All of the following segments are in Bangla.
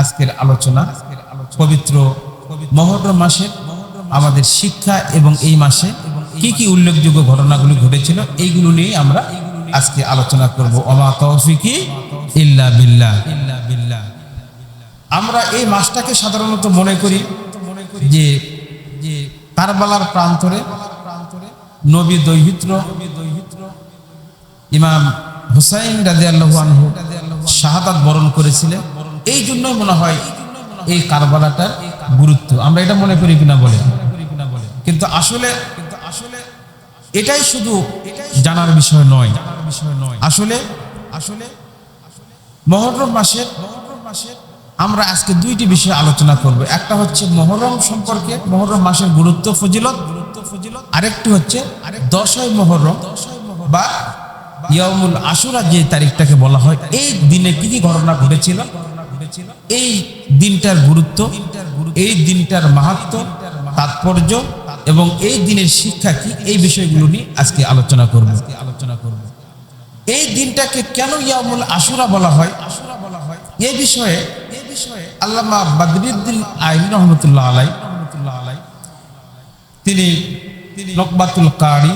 আজকের আলোচনা পবিত্র মহরম মাসের আমাদের শিক্ষা এবং এই মাসে কি কি উল্লেখযোগ্য ঘটনাগুলি ঘটেছিল, এইগুলো নিয়ে আমরা আজকে আলোচনা করব। অমা তৌফিকি ইল্লা বিল্লাহ। আমরা এই মাসটাকে সাধারণত মনে করি যে যে কারবালার প্রান্তরে নবী দৈহিত্র, ইমাম হুসাইন রাজি আল্লাহ আনহু শাহাদাত বরণ করেছিলেন। এই জন্যই মনে হয় এই কারবালাটার গুরুত্ব। আমরা এটা মনে করি কিনা বলে? কিন্তু আসলে কিন্তু আসলে এটাই শুধু জানার বিষয় নয়। আসলে আসলে মহরম মাসের মহরম মাসের আমরা আজকে দুইটি বিষয়ে আলোচনা করব। একটা হচ্ছে মহরম সম্পর্কে, মহরম মাসের গুরুত্ব, ফজিলত। গুরুত্ব ফজিলত আরেকটি হচ্ছে দশই মহরম বা ইয়ামুল আশুরা যে তারিখটাকে বলা হয়। এই দিনে কি কি ঘটনা ঘটেছিল? এই দিনটার গুরুত্ব, এই দিনটার মাহাত্ম, তাৎপর্য এবং এই দিনের শিক্ষা কি? এই বিষয়গুলো নিয়ে আজকে আলোচনা করব। আলোচনা করব এই দিনটাকে কেন ইয়ামুল আশুরা বলা হয়? আশুরা বলা হয় এই বিষয়ে এই বিষয়ে আল্লামা বদরুদ্দিন আইন রহমতুল্লাহ আলাই রহমতুল্লাহ আলাই তিনি তিনি নকবাতুল কারি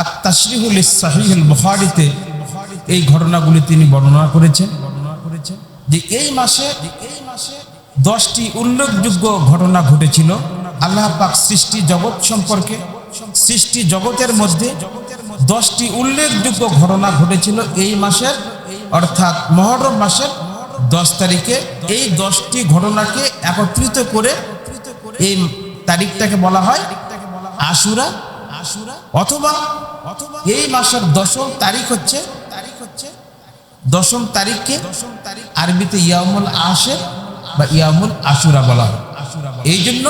আর তাশরিহুল সাহিহুল বুখারীতে এই ঘটনাগুলি তিনি বর্ণনা করেছেন। যে এই মাসে দশটি উল্লেখযোগ্য ঘটনা ঘটেছিল। আল্লাহ পাক সৃষ্টি জগৎ সম্পর্কে, সৃষ্টি জগতের মধ্যে দশটি উল্লেখযোগ্য ঘটনা ঘটেছিল এই মাসের, অর্থাৎ মহরম মাসের দশ তারিখে। এই দশটি ঘটনাকে একত্রিত করে এই তারিখটাকে বলা হয় আশুরা আশুরা অথবা অথবা এই মাসের দশম তারিখ হচ্ছে দশম তারিখকে আরবিতে ইয়ামুল আশের বা ইয়ামুল আশুরা বলা হয়। এই জন্য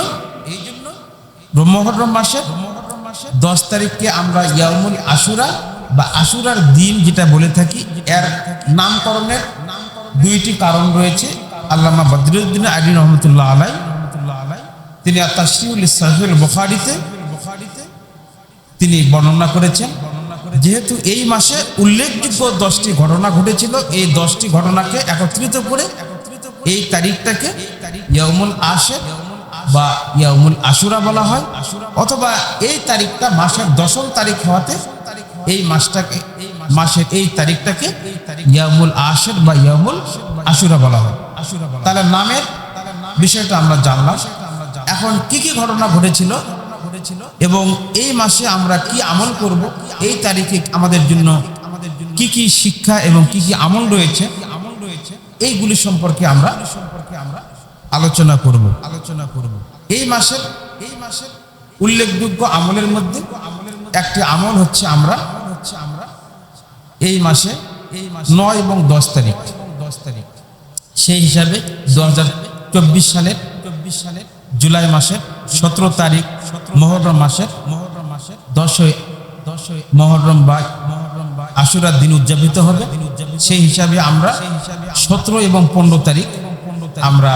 এই জন্য মহরম মাসের দশ তারিখকে আমরা ইয়ামুল আশুরা বা আশুরার দিন যেটা বলে থাকি, এর নামকরণের দুইটি কারণ রয়েছে। আল্লামা বদরুদ্দিন আলী রহমতুল্লাহ আলাই, তিনি তাশরিউল সাহিউল বুখারীতে, তিনি বর্ণনা করেছেন। যেহেতু এই মাসে উল্লেখযোগ্য দশটি ঘটনা ঘটেছিল, এই দশটি ঘটনাকে একত্রিত করে এই তারিখটাকে ইয়ামুল আশের বা ইয়ামুল আশুরা বলা হয়, অথবা এই তারিখটা মাসের দশম তারিখ হওয়াতে এই মাসটাকে, মাসের এই তারিখটাকে ইয়ামুল আশের বা ইয়ামুল আশুরা বলা হয়। তাহলে নামের বিষয়টা আমরা জানলাম। এখন কি কি ঘটনা ঘটেছিল? এবং এই মাসে আমরা কি আমল করব? এই তারিখে আমাদের জন্য কি কি শিক্ষা এবং কি কি আমল রয়েছে? আমল রয়েছে এইগুলি সম্পর্কে আমরা সম্পর্কে আমরা আলোচনা করব। আলোচনা করব। এই মাসের এই মাসের উল্লেখযোগ্য আমলের মধ্যে একটি আমল হচ্ছে আমরা হচ্ছে আমরা এই মাসে এই মাস নয় এবং দশ তারিখ। দশ তারিখ সেই হিসাবে দু হাজার চব্বিশ সালের চব্বিশ সালের জুলাই মাসের সতেরো তারিখ মহরম মাসের মহরম মাসের দশই দশই মহরম বা মহরম বা আশুরার দিন উদযাপিত হবে। সেই হিসাবে আমরা সতেরো এবং পনেরো তারিখ আমরা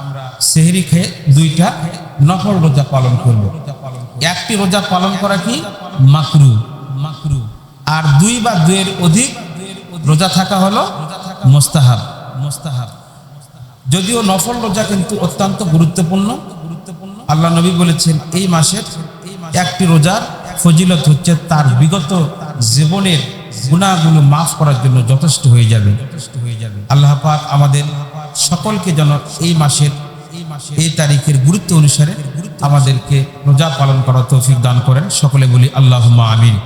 আমরা সেহরি খেয়ে দুইটা নফল রোজা পালন করব। একটি রোজা পালন করা কি? মাকরু মাকরু। আর দুই বা দুইয়ের অধিক রোজা থাকা হলো মোস্তাহাব। মোস্তাহাব। যদিও নফল রোজা কিন্তু অত্যন্ত গুরুত্বপূর্ণ। আল্লাহ নবী বলেছেন, এই মাসের একটি রোজার ফজিলত হচ্ছে তার বিগত জীবনের গুণাগুলো মাফ করার জন্য যথেষ্ট হয়ে যাবে। আল্লাহ পাক আমাদের সকলকে যেন এই মাসের এই তারিখের গুরুত্ব অনুসারে আমাদেরকে রোজা পালন করার তৌফিক দান করেন। সকলে বলি আল্লাহ আমিন।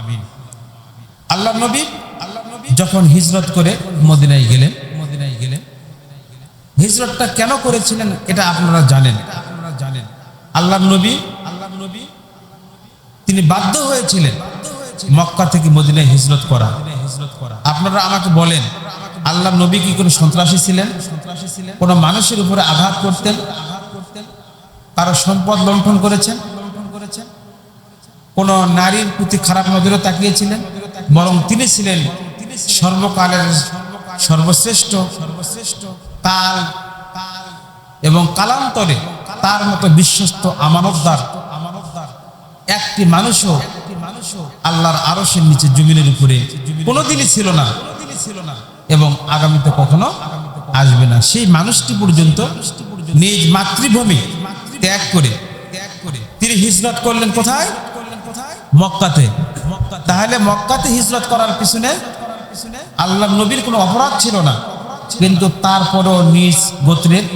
আমিন আল্লাহ নবী আল্লাহ নবী যখন হিজরত করে মদিনায় গেলেন মদিনায় গেলেন, হিজরতটা কেন করেছিলেন এটা আপনারা জানেন। আল্লাহ নবী আল্লাহ নবী। তিনি বাধ্য হয়েছিলেন মক্কা থেকে মদিনায় হিজরত করা। আপনারা আমাকে বলেন আল্লাহ নবী কি কোনো সন্ত্রাসী ছিলেন? সন্ত্রাসী ছিলেন কোনো মানুষের উপরে আঘাত করতেন? আঘাত করতেন কারও সম্পদ লণ্ঠন করেছেন? কোন নারীর প্রতি খারাপ নজরে তাকিয়েছিলেন? বরং তিনি ছিলেন সর্বকালের সর্বশ্রেষ্ঠ সর্বশ্রেষ্ঠ, কাল এবং কালান্তরে তার মতো বিশ্বস্ত আমানতদার, একটি মানুষও আল্লাহর আরশের নিচে জমিনের উপরে কোনোদিনই ছিল না ছিল না এবং আগামীতে কখনো আসবে না। সেই মানুষটি পর্যন্ত নিজ মাতৃভূমি ত্যাগ করে তিনি হিজরত করলেন কোথায়? মক্কাতে। তাহলে মক্কাতে হিজরত করার পিছনে আল্লাহ নবীর কোনো অপরাধ ছিল না। কিন্তু তারপরও নিজ গোত্রের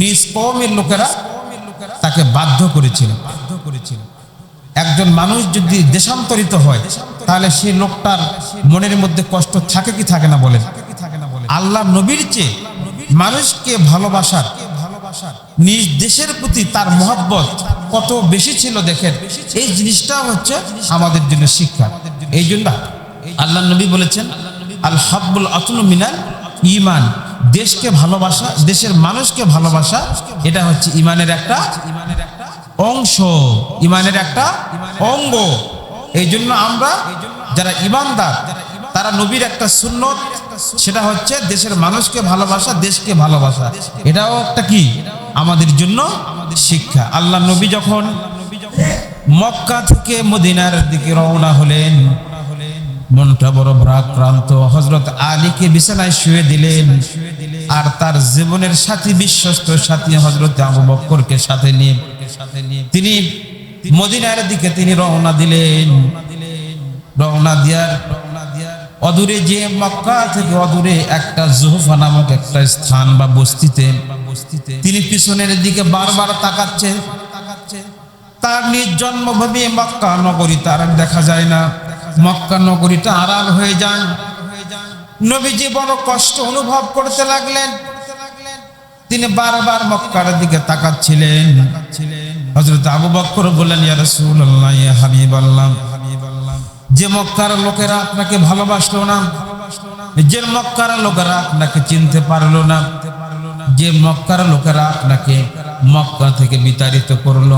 নিজ কওমের লোকেরা তাকে বাধ্য করেছিল। বাধ্য করেছিল একজন মানুষ যদি দেশান্তরিত হয়, তাহলে সেই লোকটার মনের মধ্যে কষ্ট থাকে কি থাকে না বলেন? আল্লাহ নবীর চেয়ে মানুষকে ভালোবাসার, নিজ দেশের প্রতি তার মহব্বত কত বেশি ছিল দেখেন? এই জিনিসটা হচ্ছে আমাদের জন্য শিক্ষা। এই জন্য আল্লাহ নবী বলেছেন, আল হাব্বুল আতুল মিনাল ইমান। দেশকে ভালোবাসা, দেশের মানুষকে ভালোবাসা, এটা হচ্ছে ইমানের একটা ইমানের একটা অংশ, ইমানের একটা অঙ্গ। এই জন্য আমরা যারা ইমানদার, তারা নবীর একটা সুন্নত, সেটা হচ্ছে দেশের মানুষকে ভালোবাসা, দেশকে ভালোবাসা। এটাও একটা কি? আমাদের জন্য শিক্ষা। আল্লাহ নবী যখন মক্কা থেকে মদিনার দিকে রওনা হলেন মনটা বড় ভ্রাক্রান্ত। হজরত আলীকে বিছানায় শুয়ে দিলেন। আর তার জীবনের সাথী, বিশ্বস্ত সাথী হজরত আবু বক্করকে সাথে নিয়ে তিনি মদিনার দিকে তিনি রওনা দিলেন। রওনা দিয়ার অদূরে যে মক্কা থেকে অদূরে একটা জোহফা নামক একটা স্থান বা বস্তিতে তিনি পিছনের দিকে বারবার তাকাচ্ছে তার নিজ জন্মভূমি মক্কা নগরী, তার দেখা যায় না। মক্কা নগরীটা আড়াল হয়ে যান। নবীজি বড় কষ্ট অনুভব করতে লাগলেন। তিনি বারবার মক্কার দিকে তাকাচ্ছিলেন। হজরত আবু বক্কর বললেন, ইয়া রাসূলুল্লাহ, ইয়া হাবিবাল্লাহ, যে মক্কার লোকেরা আপনাকে ভালোবাসলো না, যে মক্কার লোকেরা আপনাকে চিনতে পারল না, যে মক্কার লোকেরা আপনাকে মক্কা থেকে বিতাড়িত করল,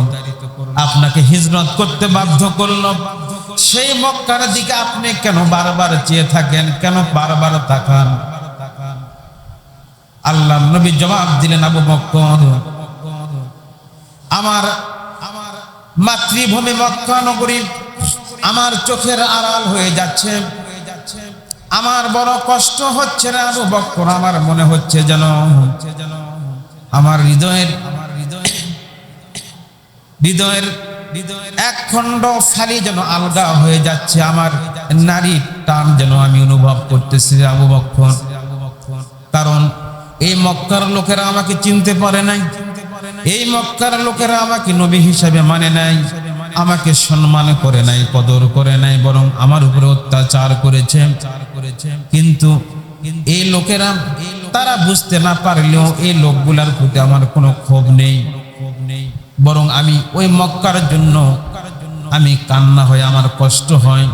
আপনাকে হিজরত করতে বাধ্য করল। সেই মক্কার দিকে আপনি কেন বারবার চেয়ে থাকেন? কেন বারবার তাকান? আল্লাহ নবী জবাব দিলেন, আবু বক্কর, আমার আমার মাতৃভূমি মক্কা নগরী আমার চোখের আড়াল হয়ে যাচ্ছে। আমার বড় কষ্ট হচ্ছে না, আবু বক্কর, আমার মনে হচ্ছে যেন, আমার হৃদয়ের, আমার হৃদয় হৃদয়ের হৃদয়ের এক খণ্ড যেন আলগা হয়ে যাচ্ছে, আমার নারীর টান যেন আমি অনুভব করতেছি আবু বক্কর। কারণ এই মক্কার লোকেরা আমাকে চিনতে পারে নাই। এই মক্কার লোকেরা আমাকে নবী হিসাবে মানে নাই, আমাকে সম্মান করে নাই, কদর করে নাই, বরং আমার উপরে অত্যাচার করেছে। কিন্তু এই লোকেরা, তারা বুঝতে না পারলেও এই লোকগুলার প্রতি আমার কোনো ক্ষোভ নেই। বরং আমি ওই মক্কার জন্য আমি কান্না হয় আমার কষ্ট হয়।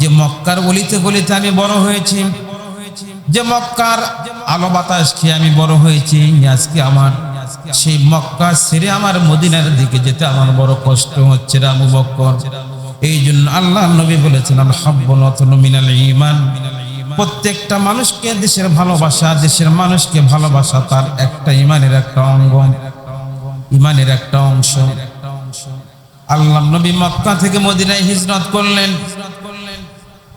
যে মক্কার গলিতে গলিতে আমি বড় হয়েছি, যে মক্কার আলো বাতাস খেয়ে আমি বড় হয়েছি আজকে আমার সেই মক্কা ছেড়ে আমার মদিনার দিকে যেতে আমার বড় কষ্ট হচ্ছে রামু বক্কর। এই জন্য আল্লাহ নবী বলেছেন মিনাল ঈমান। প্রত্যেকটা মানুষকে দেশের ভালোবাসা, দেশের মানুষকে ভালোবাসা তার একটা ইমানের একটা অঙ্গ। ইমানের একটা অংশ। আল্লাহ নবী মক্কা থেকে মদিনায় হিজরত করলেন।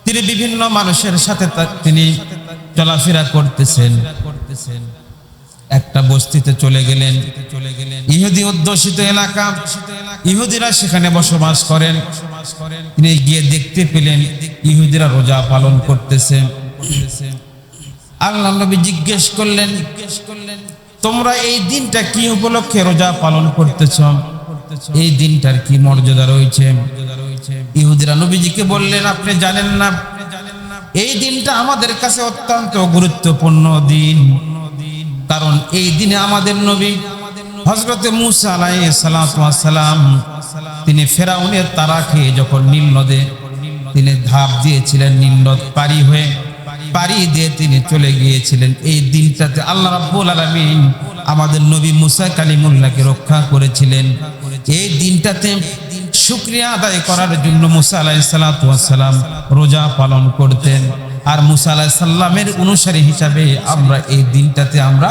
তিনি বিভিন্ন মানুষের সাথে তিনি চলাফেরা করতেছেন। একটা বস্তিতে চলে গেলেন। ইহুদি অধ্যুষিত এলাকা। ইহুদিরা সেখানে বসবাস করেন। তিনি গিয়ে দেখতে পেলেন ইহুদিরা রোজা পালন করতেছে। আল্লাহ নবী জিজ্ঞেস করলেন জিজ্ঞেস করলেন তোমরা এই দিনটা কি উপলক্ষে রোজা পালন করতেছ? এই দিনটার কি মর্যাদা রয়েছে? ইহুদিরা নবীজিকে বললেন, আপনি জানেন না, এই দিনটা আমাদের কাছে অত্যন্ত গুরুত্বপূর্ণ দিন। কারণ এই দিনে আমাদের নবী হজরতে মুসা ওয়াস সালাম তিনি ফেরাউনের তারা খেয়ে যখন নীল নদে, তিনি ধাপ দিয়েছিলেন নীল নদ পারি হয়ে। পারি দিয়ে তিনি চলে গিয়েছিলেন। এই দিনটাতে আল্লাহ রাব্বুল আলামিন আমাদের নবী মুসা কালিমুল্লাহকে রক্ষা করেছিলেন। এই দিনটাতে শুক্রিয়া আদায় করার জন্য মুসা আলাইহিস সালাতু ওয়াস সালাম রোজা পালন করতেন। আর মুসা আলাইহিস সালামের অনুসারী হিসাবে আমরা এই দিনটাতে আমরা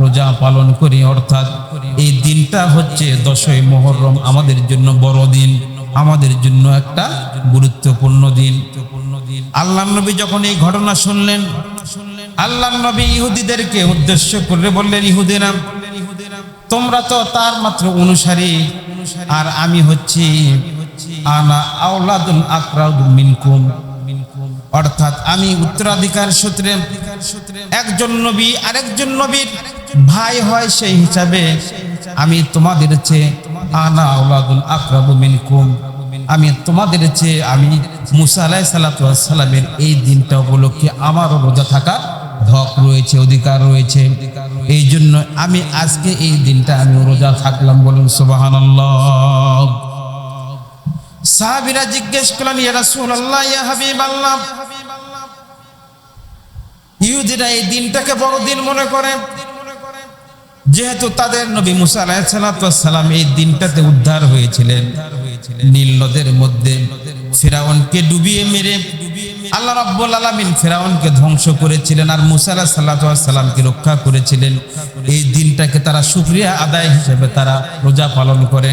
রোজা পালন করি। অর্থাৎ এই দিনটা হচ্ছে দশই মোহররম আমাদের জন্য বড় দিন আমাদের জন্য একটা গুরুত্বপূর্ণ দিন। আল্লাহ নবী যখন এই ঘটনা শুনলেন, আল্লাহ নবী ইহুদিদেরকে উদ্দেশ্য করে বললেন ইহুদিনা তোমরা তো তার মাত্র অনুসারী, আর আমি হচ্ছি, আনা আওলাদুল আকরাউদুল মিনকুম। অর্থাৎ আমি উত্তরাধিকার সূত্রে, একজন নবী আরেকজন নবীর ভাই হয় সেই হিসাবে আমি তোমাদের চেয়ে আনা আওলাদুল আকরাবু মিনকুম। আমি তোমাদের চেয়ে, আমি মুসা আলাহ সালামের এই দিনটা উপলক্ষে আমারও রোজা থাকার হক রয়েছে, অধিকার রয়েছে। এই জন্য আমি আজকে এই দিনটা আমি রোজা থাকলাম বলুন সুবাহান সাহাবিরা জিজ্ঞেস করলেন, ইয়া রাসূলুল্লাহ, ইয়া হাবিবাল্লাহ। ইহুদিরা এই দিনটাকে বড় দিন মনে করে। যেহেতু তাদের নবী মুসা আলাইসালাম এই দিনটাতে উদ্ধার হয়েছিলেন। নীল নদের মধ্যে ফেরাউনকে ডুবিয়ে মেরে আল্লাহ রাব্বুল আলামিন ফেরাউনকে ধ্বংস করেছিলেন আর মুসা আলাহ সাল্লামকে রক্ষা করেছিলেন। এই দিনটাকে তারা শুক্রিয়া আদায় হিসেবে তারা রোজা পালন করে।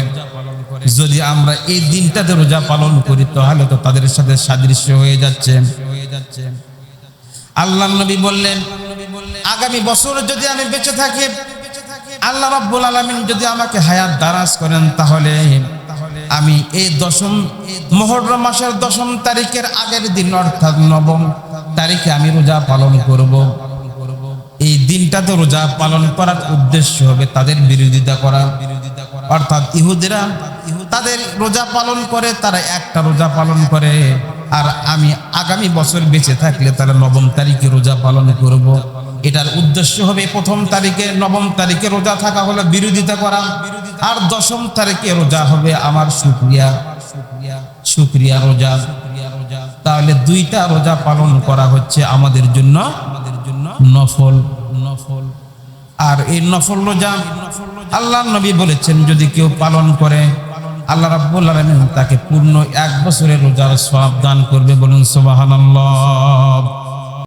যদি আমরা এই দিনটাতে রোজা পালন করি, তাহলে তো তাদের সাথে সাদৃশ্য হয়ে হয়ে যাচ্ছে। আল্লাহ নবী বললেন, আগামী বছর যদি আমি বেঁচে থাকি, আল্লাহ রাব্বুল আলামিন যদি আমাকে হায়াত দারাজ করেন, তাহলে আমি এই দশম মহরম মাসের দশম তারিখের আগের দিন, অর্থাৎ নবম তারিখে আমি রোজা পালন করব। এই দিনটাতে রোজা পালন করার উদ্দেশ্য হবে তাদের বিরোধিতা করা। অর্থাৎ ইহুদিরা তাদের রোজা পালন করে, তারা একটা রোজা পালন করে। আর আমি আগামী বছর বেঁচে থাকলে তারা নবম তারিখে রোজা পালন করব। এটার উদ্দেশ্য হবে প্রথম তারিখে, নবম তারিখে রোজা থাকা হলো বিরোধিতা করা। আর দশম তারিখে রোজা হবে, আমার শুক্রিয়া। শুক্রিয়া রোজা। তাহলে দুইটা রোজা পালন করা হচ্ছে আমাদের জন্য। আমাদের জন্য নফল নফল। আর এই নফল রোজা আল্লাহ নবী বলেছেন, যদি কেউ পালন করে, আল্লাহ রাব্বুল আলামিন তাকে পূর্ণ এক বছরের রোজার সওয়াব দান করবে বলুন, সুবহানাল্লাহ।